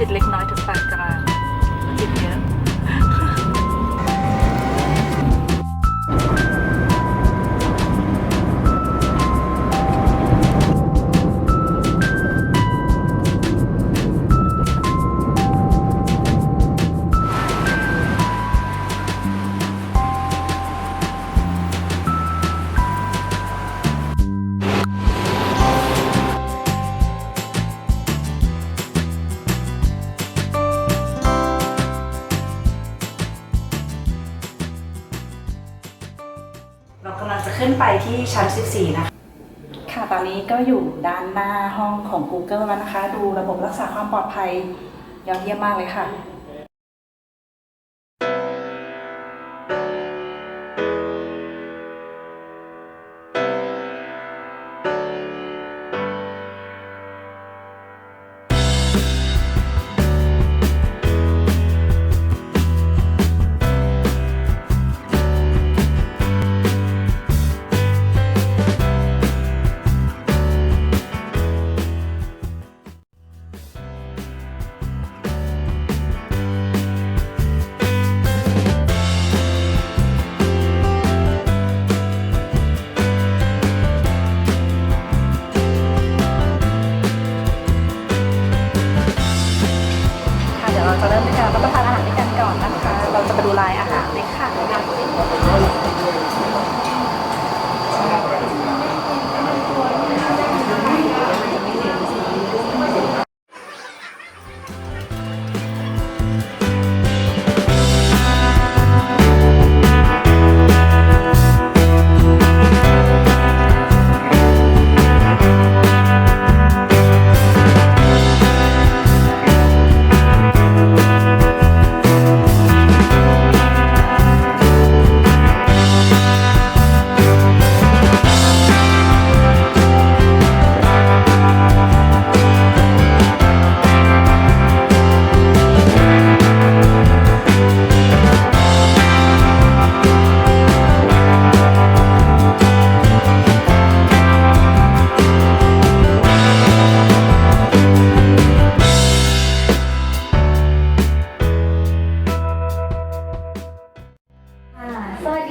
ติดเล็ เรากำลังจะขึ้นไปที่ชั้น 14 นะคะ ค่ะ ตอนนี้ก็อยู่ด้านหน้าห้องของ Google แล้วนะคะ ดูระบบรักษาความปลอดภัยยอดเยี่ยมมากเลยค่ะ ดูลายอาหารเลยค่ะ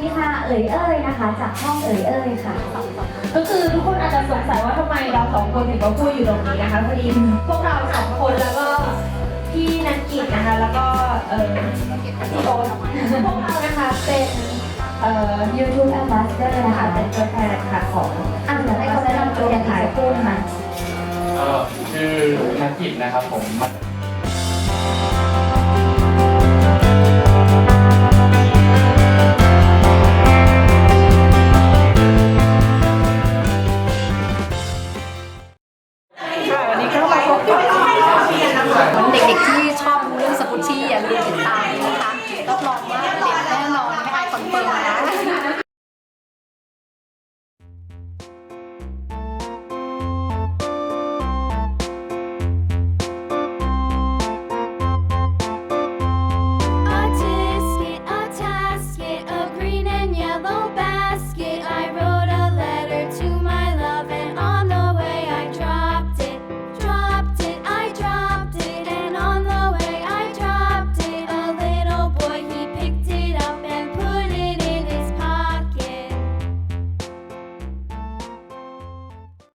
สวัสดีค่ะเอ๋ยเอ้ยนะคะ จากห้องเอ๋ยเอ้ยค่ะ ก็คือทุกคนอาจจะสงสัยว่าทำไมเราสองคนถึงมาพูดอยู่ตรงนี้นะคะพอดีพวกเราสองคนแล้วก็พี่นันกิจนะคะ แล้วก็เอ่อพี่โอ๊ตพวกเรานะคะเป็นเอ่อ YouTube Ambassador นะค่ะคะเป็นตัวแทนค่ะของอะเดี๋ยวให้เขาแนะนำตัวอย่างไรพูดค่ะ เอ่อชื่อนักกิจนะครับผมมาจาก